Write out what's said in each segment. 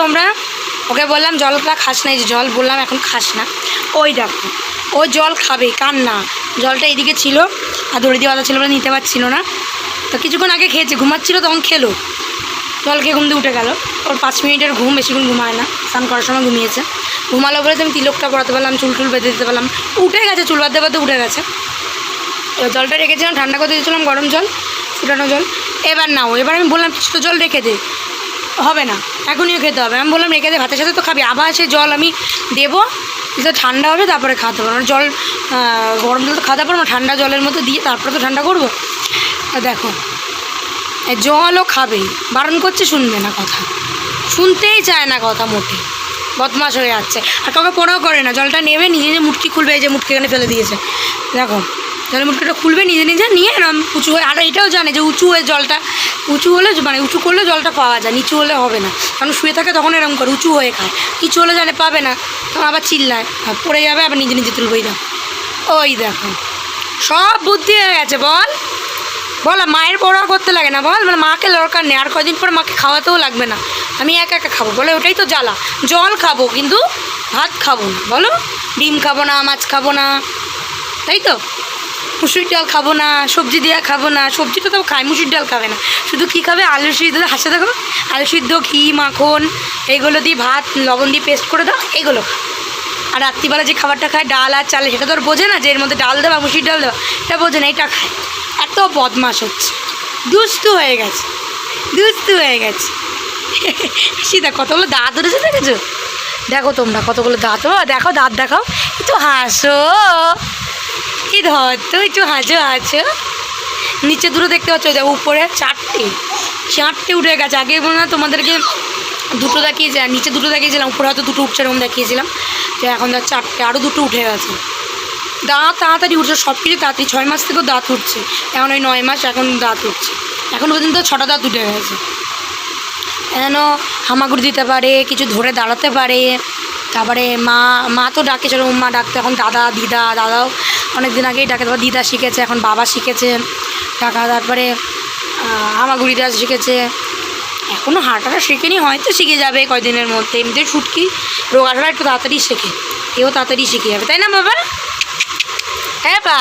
তোমরা? ওকে বললাম জলটা খাস না, এই যে জল বললাম, এখন খাস না। ওই দেখো, ও জল খাবে, কার না? জলটা এইদিকে ছিল, আর দড়ি দিয়ে বাঁধা ছিল বলে নিতে পারছিল না। তো কিছুক্ষণ আগে খেয়েছে, ঘুমাচ্ছিল, তখন খেলো। জল খেয়ে ঘুম দিয়ে উঠে গেল। ওর পাঁচ মিনিটের ঘুম বেশিক্ষণ ঘুমায় না, স্নান করার সময় ঘুমিয়েছে। ঘুমালো বলে তো আমি তিলকটা পড়াতে পারলাম, চুল টুল বেঁধে দিতে পারলাম। উঠে গেছে, চুল বাঁধতে বাঁধতে উঠে গেছে। এবার জলটা রেখেছিলাম, ঠান্ডা করতে দিয়েছিলাম, গরম জল, ফুটানো জল। এবার নাও, এবার আমি বললাম কিছু তো জল রেখে দে। হবে না, এখনই খেতে হবে। আমি বললাম, রেখে দে, ভাতের সাথে তো খাবি। আবার সেই জল আমি দেবো, যেটা ঠান্ডা হবে তারপরে খাওয়াতে পারব জল গরম জল তো খাতে পারব ঠান্ডা জলের মধ্যে দিয়ে তারপরে তো ঠান্ডা করব। দেখো জলও খাবে বারণ করছে, শুনবে না কথা। শুনতেই চায় না কথা মোটে। বদমাস হয়ে যাচ্ছে। আর কাউকে পড়াও করে না, জলটা নেবে, নিজে নিজে মুটকি খুলবে, এই যে মুটকি এখানে ফেলে দিয়েছে। দেখো জলের মুটকিটা খুলবে, নিজে নিজে নিয়ে এরম উঁচু হয়ে, আর এটাও জানে যে উঁচু হয়ে জলটা, উঁচু হলে মানে উঁচু করলে জলটা পাওয়া যায়, নিচু হলে হবে না। কারণ শুয়ে থাকে তখন এরকম করে, উঁচু হয়ে খায়। কিছু হলে জানে পাবে না, তখন আবার চিল্লায় পড়ে যাবে, আবার নিজে নিজে তুলবে ওই দেখো। ওই দেখো। সব বুদ্ধি হয়ে গেছে, বল। বল মায়ের পড়া করতে লাগে না, বল। মানে মাকে দরকার নেই, আর কদিন পর মাকে খাওয়াতেও লাগবে না। আমি একা একা খাব, বলে, ওটাই তো জ্বালা। জল খাব, কিন্তু ভাত খাব না, বলো। ডিম খাব না, মাছ খাব না, তাই তো? মুসুরির ডাল খাব না, সবজি দেওয়া খাব না, সবজিটা তো খাই মুসুর ডাল খাবে না। শুধু কী খাবে? আলু সিদ্ধ হাসে দেখো, আলু সিদ্ধ, ঘি, মাখন এইগুলো দিয়ে ভাত, লবণ দিয়ে পেস্ট করে দাও এইগুলো খা। আর রাত্রিবেলা যে খাবারটা খায়, ডাল আর চালে সেটা তো আর বোঝে না যে এর মধ্যে ডাল দেওয়া মুসুরির ডাল দেওয়া এটা বোঝে না, এটা খায়। এত বদমাস হচ্ছে। দুস্তু হয়ে গেছে। দুস্তু হয়ে গেছে। সীতা, কতগুলো দাঁত উঠেছে দেখেছ? দেখো তোমরা কতগুলো দাঁত দেখো দাঁত দেখাও। একটু হাসো। ধর তো একটু হাসো হাসো নিচে দুটো দেখতে পাচ্ছ যা উপরে চারটে। চারটে উঠে গেছে। আগে বলো না তোমাদেরকে দুটো দেখিয়েছিলাম, নিচে দুটো দেখিয়েছিলাম, উপরে হয়তো দুটো উঠছে এরকম দেখিয়েছিলাম। তো এখন দেখ চারটে আরও দুটো উঠে গেছে। দাঁত তাড়াতাড়ি উঠছে সব কিছু তাড়াতাড়ি। ছয় মাস থেকেও দাঁত উঠছে। এখন ওই নয় মাস, এখন দাঁত উঠছে। এখন পর্যন্ত ছটা দাঁত উঠে গেছে। যেন হামাগুড়ি দিতে পারে, কিছু ধরে দাঁড়াতে পারে? তারপরে মা মা তো ডাকে, চলো মা ডাকতে। এখন দাদা, দিদা, দাদাও অনেক দিন আগেই ডাকে। তারপর দিদা শিখেছে, এখন বাবা শিখেছে। ডাকা তারপরে হামাগুড়ি দেওয়া শিখেছে। এখনও হাঁটাটা শেখেনি, হয়তো শিখে যাবে কয়দিনের মধ্যে। এমনিতে ছুটকি রোগ রোগাটা একটু তাড়াতাড়ি শেখে। এও তাড়াতাড়ি শিখে যাবে, তাই না বাবা? হ্যাঁ বা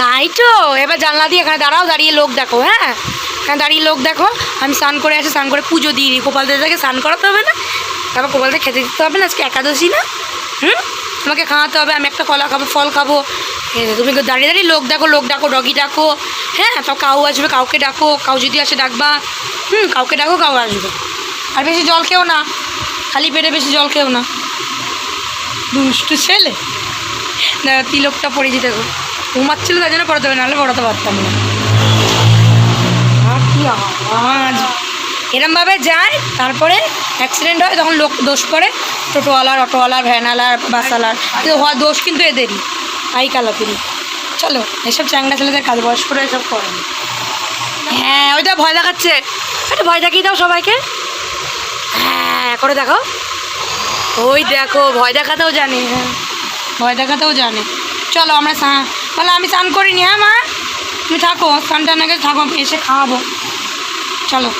তাই তো, এবার জানলা দিয়ে এখানে দাঁড়াও, দাঁড়িয়ে লোক দেখো হ্যাঁ? এখানে দাঁড়িয়ে লোক দেখো, আমি স্নান করে আসি, স্নান করে পুজো দিই গোপাল দাদাকে স্নান করাতে হবে না? তারপর গোপালকে খেতে দিতে হবে না, আজকে একাদশী না? হুম? তোমাকে খাওয়াতে হবে, আমি একটা কলা খাব, ফল খাব। তুমি দাঁড়িয়ে দাঁড়িয়ে লোক দেখো লোক ডাকো ডগি ডাকো। হ্যাঁ সব কাউ আসবে, কাউকে ডাকো, কাউ যদি আসে ডাকবা। হুম, কাউকে ডাকো, কাউ আসবে। আর বেশি জল খেও না, খালি পেটে বেশি জল খেও না। দুষ্টু ছেলে। না তিলকটা পড়ে যেতে ঘুমাচ্ছিল তার জন্য পড়াতে হবে, নাহলে পড়াতে পারতাম না। কি আওয়াজ। এরমভাবে যায়, তারপরে অ্যাক্সিডেন্ট হয়, তখন লোক দোষ পড়ে। টোটোওয়ালার, অটোওয়ালার, ভ্যানওয়ালার, বাসওয়ালার। কিন্তু হওয়ার দোষ কিন্তু এদেরই। আই কালাপিরি চলো, এসব চ্যাংড়া ছেলেদের কাজ, বয়স্করা এসব করে। হ্যাঁ ওইটা ভয় দেখাচ্ছে। একটা ভয় দেখিয়ে দাও সবাইকে। হ্যাঁ করে দেখো ওই দেখো, ভয় দেখাতেও জানে। হ্যাঁ ভয় দেখাতেও জানে। চলো, আমরা স্নান বলো আমি স্নান করিনি হ্যাঁ মা? তুমি থাকো, স্নান টান আগে থাকো এসে খাওয়াবো। চলো।